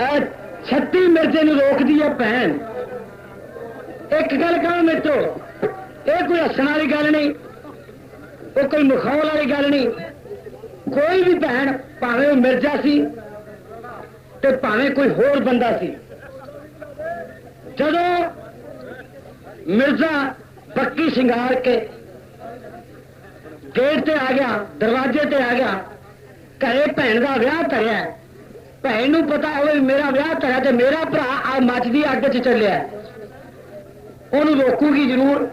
ਇਹ ਛੱਤੀ ਮਿਰਜ਼ੇ ਨੂੰ ਰੋਕਦੀ ਹੈ ਭੈਣ। ਇੱਕ ਗੱਲ ਕਹਾਂ ਮਿੱਤਰੋ ਇਹ ਕੋਈ ਹੱਸਣ ਵਾਲੀ ਗੱਲ ਨਹੀਂ, ਉਹ ਕੋਈ ਮਖੌਲ ਵਾਲੀ ਗੱਲ ਨਹੀਂ। ਕੋਈ ਵੀ ਭੈਣ ਭਾਵੇਂ ਉਹ ਮਿਰਜ਼ਾ ਸੀ ਤੇ ਭਾਵੇਂ ਕੋਈ ਹੋਰ ਬੰਦਾ ਸੀ। ਜਦੋਂ ਮਿਰਜ਼ਾ ਬੱਕੀ ਸ਼ਿੰਗਾਰ ਕੇ ਗੇਟ ਤੇ ਆ ਗਿਆ, ਦਰਵਾਜ਼ੇ ਤੇ ਆ ਗਿਆ, ਘਰੇ ਭੈਣ ਦਾ ਵਿਆਹ ਕਰਿਆ ਭੈਣ ਨੂੰ ਪਤਾ ਹੋਵੇ ਮੇਰਾ ਵਿਆਹ ਧਰਿਆ ਤੇ ਮੇਰਾ ਭਰਾ ਆ ਮੱਚਦੀ ਅੱਗ 'ਚ ਚੱਲਿਆ ਉਹਨੂੰ ਰੋਕੂਗੀ ਜ਼ਰੂਰ।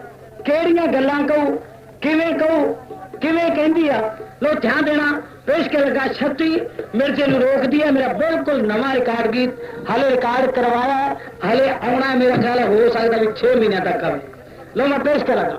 ਕਿਹੜੀਆਂ ਗੱਲਾਂ ਕਹੂ? ਕਿਵੇਂ ਕਹੂ? ਕਿਵੇਂ ਕਹਿੰਦੀ ਆ? ਲੋ ਧਿਆਨ ਦੇਣਾ। ਪੇਸ਼ ਕਰ ਲਗਾ ਛੱਤੀ। ਮਿਰਜ਼ੇ ਨੂੰ ਰੋਕਦੀ ਹੈ ਮੇਰਾ ਬਿਲਕੁਲ ਨਵਾਂ ਰਿਕਾਰਡ ਗੀਤ ਹਾਲੇ ਰਿਕਾਰਡ ਕਰਵਾਇਆ ਹੈ, ਹਾਲੇ ਆਉਣਾ ਮੇਰਾ ਖਿਆਲ ਹੈ ਹੋ ਸਕਦਾ ਵੀ 6 ਮਹੀਨਿਆਂ ਤੱਕ ਆਵੇ। ਲੋ ਮੈਂ ਪੇਸ਼ ਕਰਾਂਗਾ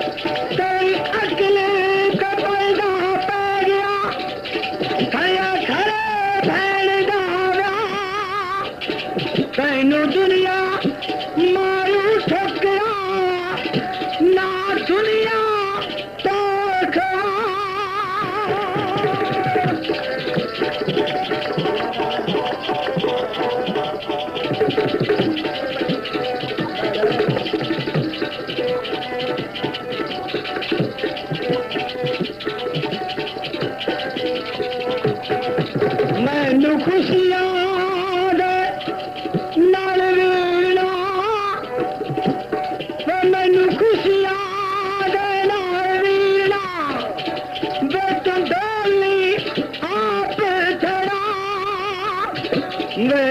दुनिया உங்களை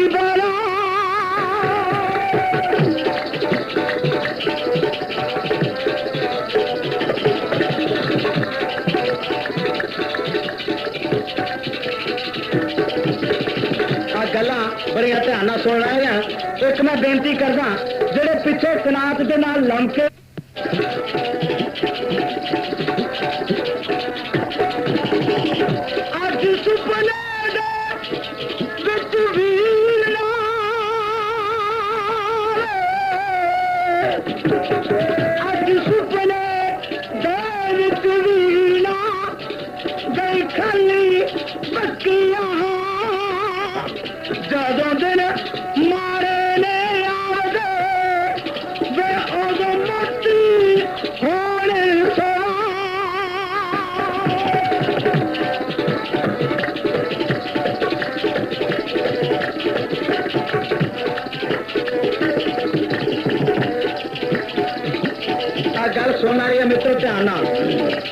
ਮੈਂ ਬੇਨਤੀ ਕਰਦਾ ਜਿਹੜੇ ਪਿੱਛੇ ਕਨਾਤ ਦੇ ਨਾਲ ਲੰਮਕੇ ਅੱਜ मित्रे खी जले मे